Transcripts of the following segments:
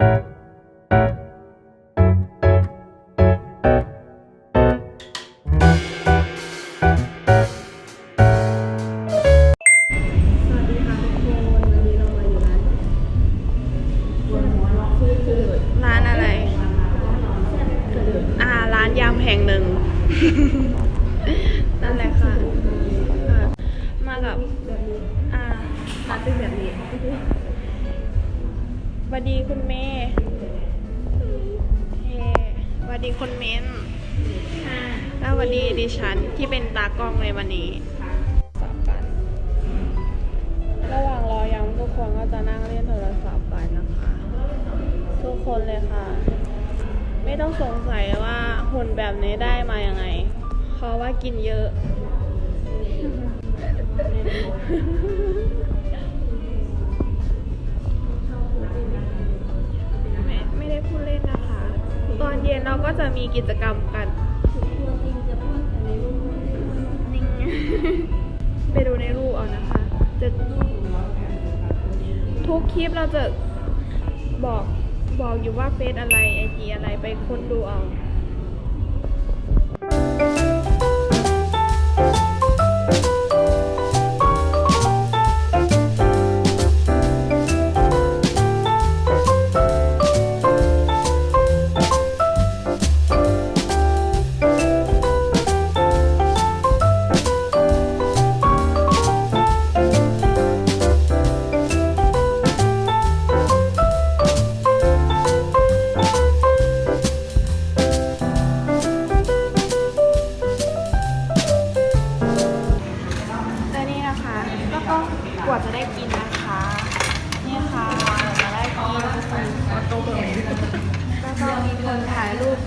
รามาอยู่ร้านร้านอะไร อ่า ร้านยำแห่งหนึ่ง วัสดีคุณเมย์เฮ้สวัสดีคุณเม้นแล้วสวัสดีดิฉันที่เป็นตากล้องในวันนี้สามกัน ระหว่างรอยำทุกคนก็จะนั่งเล่นโทรศัพท์ไปนะคะ ทุกคนเลยค่ะ ไม่ต้องสงสัยว่าหุ่นแบบนี้ได้มายังไง เพราะว่ากินเยอะ จะมีกิจกรรมกันนิ่งไปดูในรูปเอานะคะ จะทุกคลิปเราจะบอกบอกอยู่ว่าเฟซอะไรไอจีอะไรไปค้นดูเอา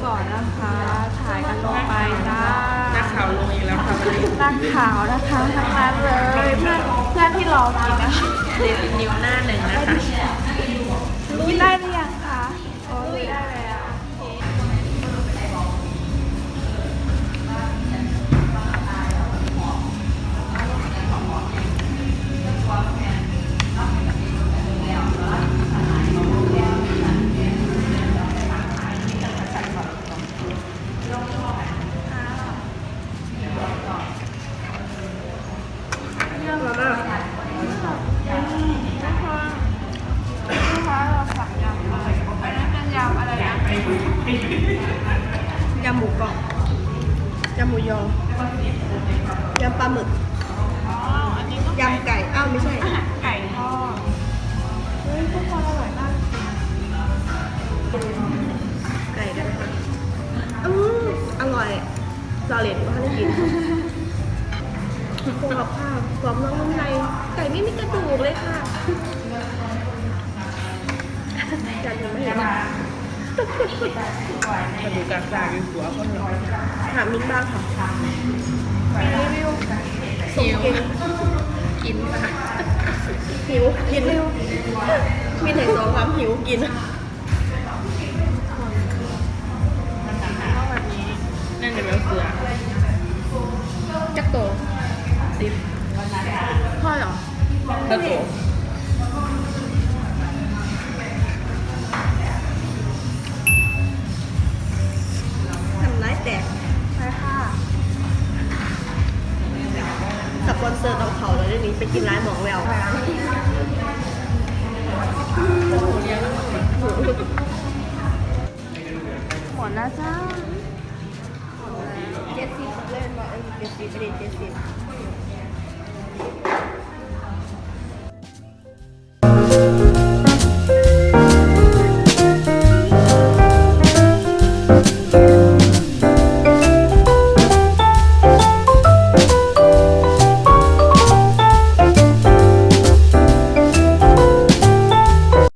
ก่อนนะคะ ถ่ายกันลงไปจ้านักข่าวลงอีกแล้วค่ะวันนี้นักข่าวนะคะทั้งนั้นเลยเพื่อนเพื่อนที่รอกินนะคะเดบิวนิวหน้าหนึ่งนะคะ ยำหมูกรอบยำหมูยอยำปลาหมึกอ๋ออันนี้ก็ยำไก่อ้าวไม่ใช่ ไก่ทอดเฮ้ยทุกคนอร่อยมากไก่กันนะคะอืมอร่อยซาเลดว่าได้กินกรอบค่ะกรอบนอกนุ่มในไก่ไม่มีกระดูกเลยค่ะ มาดูการสร้างหัวคนหน่อยถามมิ้นบ้างค่ะมีรีวิวส่งเก่งกินค่ะหิวกินมีแต่สองความหิวกินนี้นั่นเดี๋ยวเราเสือจักโตซิปพ่อเหรอกระโต ไปกินร้านหมองแววหมดแล้วจ้าเจ็ดสิบเล่นมาเอ้ยเจ็ดสิบไม่ได้เจ็ดสิบ